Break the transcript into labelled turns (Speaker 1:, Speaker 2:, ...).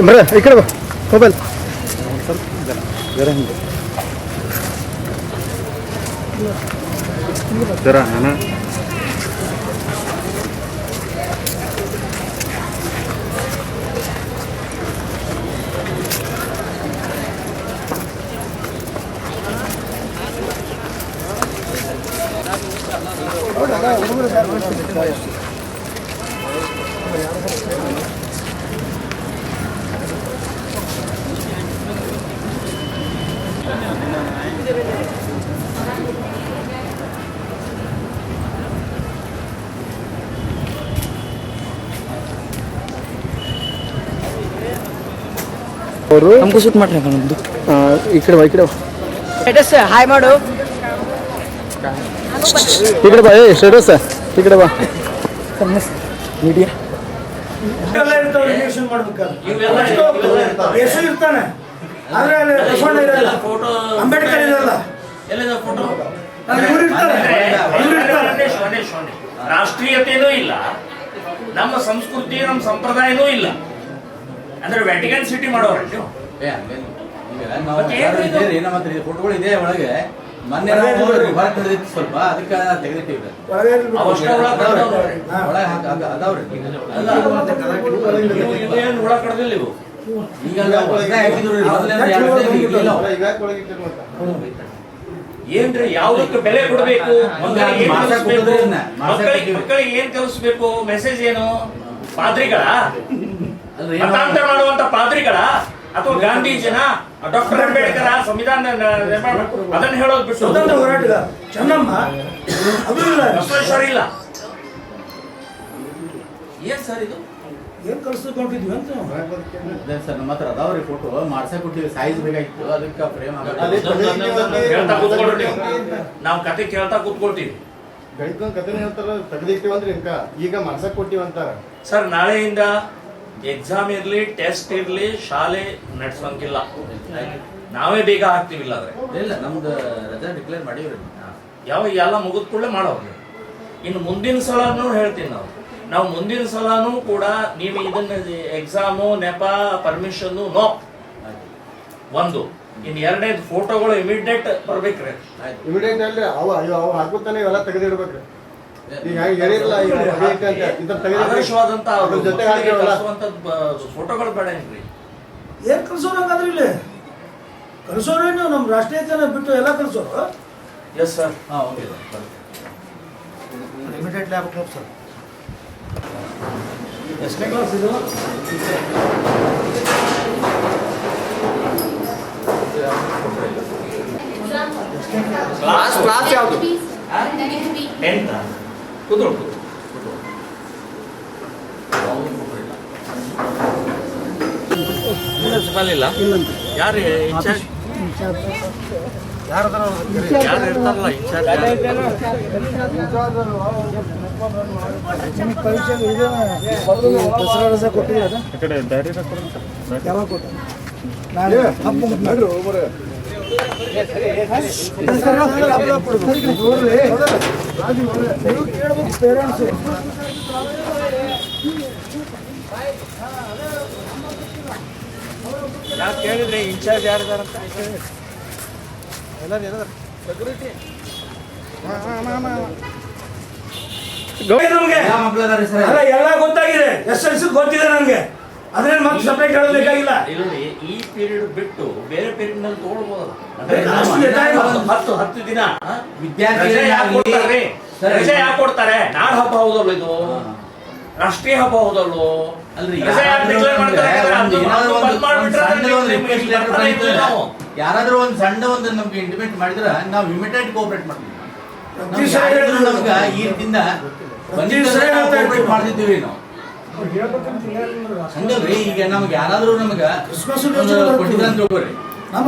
Speaker 1: Brother इकडे बघ mobile जरा
Speaker 2: ना Thank you.
Speaker 1: ಅವರು
Speaker 3: ನಮಗೂ ಶೂಟ್ ಮಾಡ್ರಿ ನಮ್ದು
Speaker 1: ಈ ಕಡೆ ಬಾ ಈ ಕಡೆ ಬಾ
Speaker 3: ಸ್ಟೇಟಸ್ ಹಾಯ್ ಮಾಡು
Speaker 1: ಈ ಕಡೆ ಬಾ ಏ ಸ್ಟೇಟಸ್ ಈ ಕಡೆ ಬಾ
Speaker 3: ಮೀಡಿಯಾ
Speaker 4: ಎಲ್ಲ ಇರ್ತಾವೆ ಇಂಜೆಕ್ಷನ್ ಮಾಡ್ಬೇಕಾದ್ರೆ ಹೆಸರು ಇರ್ತಾನೆ ಆದ್ರೆ ಅಲ್ಲಿ ಬಸವಣ್ಣ ಇರಲ್ಲ. ಅಂಬೇಡ್ಕರ್ ಇರಲ್ಲ ಇವ್ರು ಇರ್ತಾರೆ. ಇವ್ರು ಇರ್ತಾರೆ.
Speaker 5: ರಾಷ್ಟ್ರೀಯತೆನೂ ಇಲ್ಲ. ನಮ್ಮ ಸಂಸ್ಕೃತಿ ನಮ್ಮ ಸಂಪ್ರದಾಯನೂ ಇಲ್ಲ. ಅಂದ್ರೆ ವ್ಯಾಟಿಕನ್ ಸಿಟಿ ಮಾಡೋರು ನೀವು.
Speaker 6: ಏ, ಹಂಗೇನ್- ಫೋಟೋಗಳು ಇದೆ? ಒಳಗೆ. ಮೊನ್ನೆ ನಾವು ಹೊರಗೆ ನಡೆದಿತ್ತು ಸ್ವಲ್ಪ. ಅದಕ್ಕೆ ತೆಗೆದಿಟ್ಟಿವಿ
Speaker 4: ಒಳಗೆ.
Speaker 6: ಒಳಗೆ ಅದಾವ್ರಿ
Speaker 5: ಹುಳ ಕಡ್ದಿಲ್ಲ ಇವು ಏನ್ರಿ ಯಾವ್ದಕ್ಕೆ ಬೆಲೆ ಕೊಡಬೇಕು? ಮಕ್ಕಳಿಗೆ ಏನ್ ಕಲಿಸ್ಬೇಕು? ಮೆಸೇಜ್ ಏನು ಪಾದ್ರಿಗಳ? ಮತಾಂತರ ಮಾಡುವಂತ ಪಾದ್ರಿಗಳ? ಅಥವಾ ಗಾಂಧೀಜಿನ? ಡಾಕ್ಟರ್ ಅಂಬೇಡ್ಕರ್ ಸಂವಿಧಾನ ಅದನ್ನ ಹೇಳೋದು ಬಿಟ್ಟು.
Speaker 4: ಸ್ವತಂತ್ರ ಹೋರಾಟಗಾರ ಚೆನ್ನಮ್ಮ ಅದು ಇಲ್ಲ
Speaker 5: ಬಸವೇಶ್ವರ ಇಲ್ಲ. ಏನ್ ಸರ್ ಇದು?
Speaker 4: ಏನ್ ಕಳ್ಸ್ಕೊಂಡಿದ್ವಿ ಅಂತ?
Speaker 6: ಸರ್ ನಮ್ಮ ಹತ್ರ ಅದಾವ್ರಿ ಫೋಟೋ ಮಾಡ್ಸಕ್ ಕೊಟ್ಟಿವಿ. ಸೈಜ್ ಬೇಕಾಗಿತ್ತು. ಅದಕ್ಕೆ ಫ್ರೇಮ್
Speaker 5: ಕೇಳ್ತಾ ಕೂತ್ಕೊಳ್ರಿ ನೀವು. ನಾವು ಕತೆ ಕೇಳ್ತಾ ಕೂತ್ಕೊಳ್ತೀವಿ.
Speaker 2: ಗಣಿತ ಕಥೆ ಹೇಳ್ತಾರ ತೆಗೆದಿಟ್ಟಿವಂದ್ರಿ ಇಂಕ ಈಗ ಮಾಡ್ಸಕ್ ಕೊಟ್ಟಿವಂತಾರ
Speaker 5: ಸರ್ ನಾಳೆಯಿಂದ ಎಕ್ಸಾಮ್ ಇರ್ಲಿ ಟೆಸ್ಟ್ ಇರ್ಲಿ ಶಾಲೆ ನಡೆಸೋಂಗಿಲ್ಲ. ನಾವೇ ಬೇಗ ಹಾಕ್ತಿವಿ ಇಲ್ಲಾದ್ರೆ
Speaker 6: ಇಲ್ಲ ನಮ್ದು ರಜಾ ಡಿಕ್ಲೇರ್ ಮಾಡಿವ್ರಿ.
Speaker 5: ಯಾವ ಎಲ್ಲ ಮುಗಿದ ಕೂಡಲೇ ಮಾಡೋರು ಇನ್ನು ಮುಂದಿನ ಸಲನೂ ಹೇಳ್ತೀನಿ ನಾವು. ನಾವು ಮುಂದಿನ ಸಲನೂ ಕೂಡ ನೀವು ಇದನ್ನ ಎಕ್ಸಾಮು ನೆಪ ಪರ್ಮಿಷನ್ ನೋ ಒಂದು. ಇನ್ ಎರಡನೇದು ಫೋಟೋಗಳು ಇಮಿಡಿಯೇಟ್ ಬರ್ಬೇಕ್ರಿ.
Speaker 6: ಆಯ್ತು
Speaker 2: ಇಮಿಡಿಯೇಟ್ ಅಲ್ಲಿ ಅವ ಅಯ್ಯೋ ಅವ್ ಹಾಕುತ್ತಾನೆ ಇವೆಲ್ಲ ತೆಗೆದಿಡ್ಬೇಕ್ರಿ. ಈಗ ಹೇಳಿರಲ್ಲ ತೆಗೆದಿಡ್ರಿ. ಜೊತೆ
Speaker 5: ಫೋಟೋಗಳು ಬೇಡ ಏನ್ರಿ?
Speaker 4: ಏನ್ ಕಳ್ಸೋರು ಹಂಗಾದ್ರೆ ಇಲ್ಲಿ? ಕಳ್ಸೋರೇನು ನಮ್ಮ ರಾಷ್ಟ್ರೀಯತೆನ ಬಿಟ್ಟು ಎಲ್ಲ ಕಳ್ಸೋರು
Speaker 5: ಎಸ್ ಸರ್
Speaker 6: ಹಾಂ ಓಕೆ ಸರ್
Speaker 4: ಇಮಿಡಿಯೇಟ್ಲಿ ಆಗ್ಬೇಕು ಸರ್. ಎಷ್ಟನೇ ಕ್ಲಾಸ್ ಇದು
Speaker 5: ಕ್ಲಾಸ್ ಕ್ಲಾಸ್ ಯಾವುದು ಟೆಂತ್ ಕೂತ್ಕೊಳ್ಳಿ. ಪ್ರಿನ್ಸಿಪಾಲ್ ಇಲ್ಲ. ಯಾರು ಇನ್ಚಾರ್ಜ್. ಯಾರು ಇರ್ತಾರಲ್ಲ ಇನ್ಚಾರ್ಜ್
Speaker 4: ದಸರಾ ಅಲ್ಲ ಎಲ್ಲ ಗೊತ್ತಾಗಿದೆ. ಎಸ್ ಎಲ್ ಸಿ ಗೊತ್ತಿದೆ ನನಗೆ ಅದ್ರಲ್ಲಿ ಮತ್ತೆ ಸಪ್ರೇಟ್ ಹೇಳಬೇಕಾಗಿಲ್ಲ
Speaker 5: ಈ ಪೀರಿಯಡ್ ಬಿಟ್ಟು ಬೇರೆ
Speaker 4: ಪೀರಿಯಡ್ನಲ್ಲಿ
Speaker 5: ಹತ್ತು- ಹತ್ತು ದಿನ. ವಿದ್ಯಾರ್ಥಿ
Speaker 6: ವಿದ್ಯಾರ್ಥಿಗಳಿಗೆ
Speaker 5: ರಜೆ ಯಾಕ್ ಕೊಡ್ತಾರೆ? ನಾಡ್ ಹಬ್ಬ ಹೌದಲ್ವ ಇದು? ರಾಷ್ಟ್ರೀಯ ಹಬ್ಬ ಹೌದಲ್ವೋ?
Speaker 6: ಅಲ್ರಿ
Speaker 5: ಮಾಡ್ತಾರೆ?
Speaker 6: ಒಂದು ಏನಾದ್ರು ಒಂದು ಸಣ್ಣ ಒಂದು. ಯಾರಾದ್ರೂ ಒಂದು ಸಣ್ಣ ಒಂದು ನಮ್ಗೆ ಇಂಟಿಮೇಟ್ ಮಾಡಿದ್ರೆ ನಾವು ಇಮಿಡಿಯೇಟ್ ಕೋಆಪರೇಟ್ ಮಾಡ್ತೀವಿ.
Speaker 4: ಪ್ರತಿ
Speaker 6: ನಮ್ಗೆ
Speaker 4: ಸರಿ ಹೇಳಿದ್ರು
Speaker 6: ನಮ್ಗೆ ಈ ರೀತಿಯಿಂದ ಕೋಆಪರೇಟ್ ಮಾಡ್ತಿದ್ದೀವಿ ನಾವು. ಹಂಗಲ್ರಿ ಈಗ ನಮ್ಗೆ ಯಾರಾದ್ರೂ ನಮ್ಗೆ
Speaker 4: ಕ್ರಿಸ್ಮಸ್
Speaker 6: ಕೊಟ್ಟಿದ್ರೆ ಅಂತ ತಿಳ್ಕೊರಿ
Speaker 4: ನಮ್ಮ